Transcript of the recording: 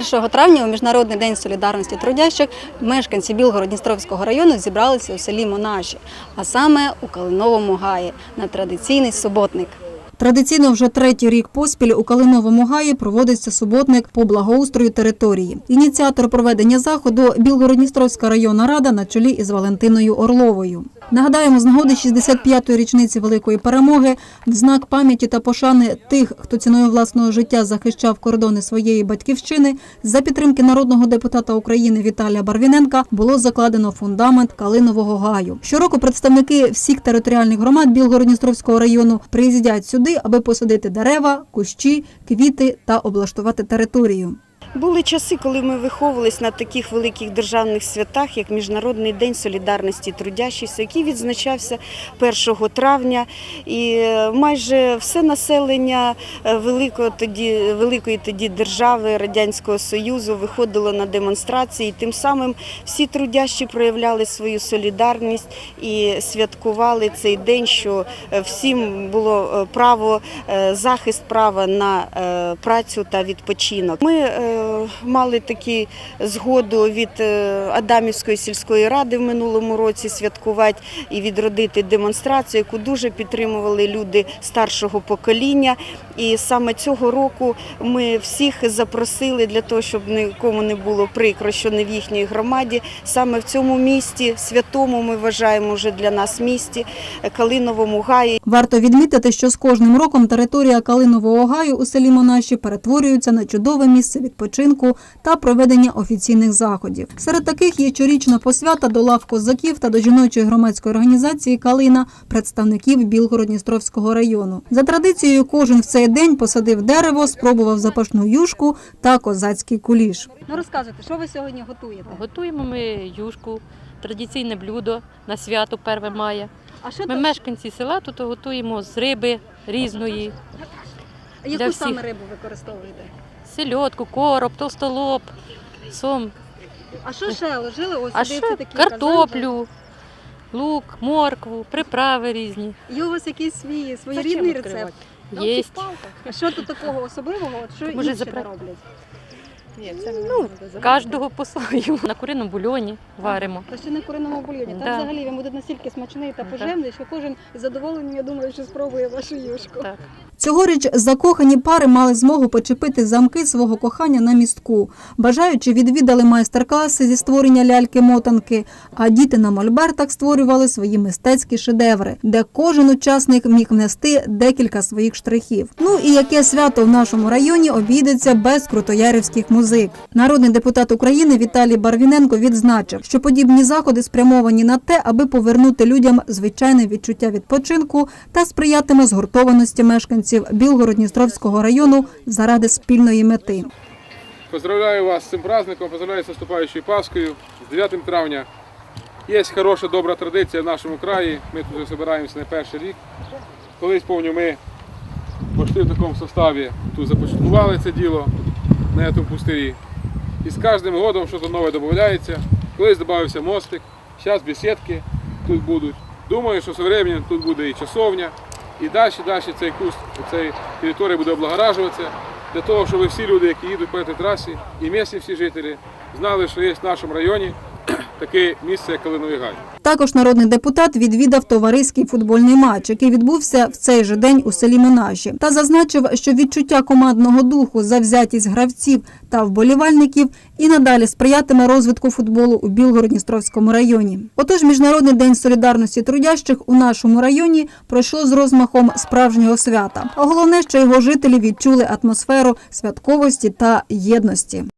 1 травня у Міжнародний день солідарності трудящих мешканці Білгород-Дністровського району зібралися у селі Монаші, а саме у Калиновому гаї на традиційний суботник. Традиційно вже третій рік поспіль у Калиновому гаї проводиться суботник по благоустрою території. Ініціатор проведення заходу Білгород-Дністровська районна рада на чолі із Валентиною Орловою. Нагадаємо, з нагоди 65-ї річниці великої перемоги в знак пам'яті та пошани тих, хто ціною власного життя захищав кордони своєї батьківщини, за підтримки народного депутата України Віталія Барвіненка було закладено фундамент Калинового гаю. Щороку представники всіх територіальних громад Білгород-Дністровського району приїздять сюди, аби посадити дерева, кущі, квіти та облаштувати територію. Були часи, коли ми виховувались на таких великих державних святах, як Міжнародний день солідарності трудящихся, який відзначався 1 травня. І е, майже все населення е, великої тоді, великої тоді держави Радянського Союзу виходило на демонстрації. Тим самим всі трудящі проявляли свою солідарність і святкували цей день, що е, всім було право, захист права на працю та відпочинок. Ми мали такі згоду від е, Адамівської сільської ради в минулому році святкувати і відродити демонстрацію, яку дуже підтримували люди старшого покоління. І саме цього року ми всіх запросили для того, щоб нікому не було прикро, що не в їхній громаді. Саме в цьому місті, святому, ми вважаємо вже для нас місті, е, Калиновому гаї. Варто відмітити, що з кожним роком територія Калинового гаю у селі Монаші перетворюється на чудове місце відпочинку та проведення офіційних заходів. Серед таких є щорічна посвята до лав козаків та до жіночої громадської організації Калина представників Білгород-Дністровського району. За традицією, кожен в цей день посадив дерево, спробував запашну юшку та козацький куліш. Ну розказуйте, що ви сьогодні готуєте? Готуємо ми юшку, традиційне блюдо на свято 1 мая. А що Ми мешканці села тут готуємо з риби різної, яку саме рибу використовуєте? Сельодку, короб, толстолоб, сом, А що ще ложили? Ось а ще картоплю, лук, моркву, приправи різні. Є у вас якийсь свій своєрідний Зачем рецепт? Є. А що тут такого особливого? От Що Може, інші запра- не роблять? Ну, Кожного по-своєму. На куриному бульйоні варимо. Та ще на куриному бульйоні. Да. Взагалі він буде настільки смачний та пожемний, що кожен з задоволенням, я думаю, що спробує вашу юшку. Так. Цьогоріч закохані пари мали змогу почепити замки свого кохання на містку. Бажаючи відвідали майстер-класи зі створення ляльки-мотанки, а діти на мольбертах створювали свої мистецькі шедеври, де кожен учасник міг внести декілька своїх штрихів. Ну і яке свято в нашому районі обійдеться без крутоярівських музик. Народний депутат України Віталій Барвіненко відзначив, що подібні заходи спрямовані на те, аби повернути людям звичайне відчуття відпочинку та сприятиме згуртованості мешканців Білгород-Дністровського району заради спільної мети. Поздравляю вас з цим праздником, поздравляю з наступаючою Пасхою, з 9 травня. Є хороша, добра традиція в нашому краї. Ми тут збираємося не перший рік. Колись, пам'ятаю, ми пошли в такому составі, тут започаткували це діло на цьому пустирі. І з кожним годом щось нове додається. Колись додався мостик, зараз бесідки тут будуть. Думаю, що з часом тут буде і часовня, і далі, далі цей куст, цей територія буде облагоражуватися для того, щоб всі люди, які їдуть по цій трасі, і місцеві всі жителі, знали, що є в нашому районі таке місце, як Калиновий Гай. Також народний депутат відвідав товариський футбольний матч, який відбувся в цей же день у селі Монаші, та зазначив, що відчуття командного духу, завзятість гравців та вболівальників і надалі сприятиме розвитку футболу у Білгород-Дністровському районі. Отож, міжнародний день солідарності трудящих у нашому районі пройшло з розмахом справжнього свята. А головне, що його жителі відчули атмосферу святковості та єдності.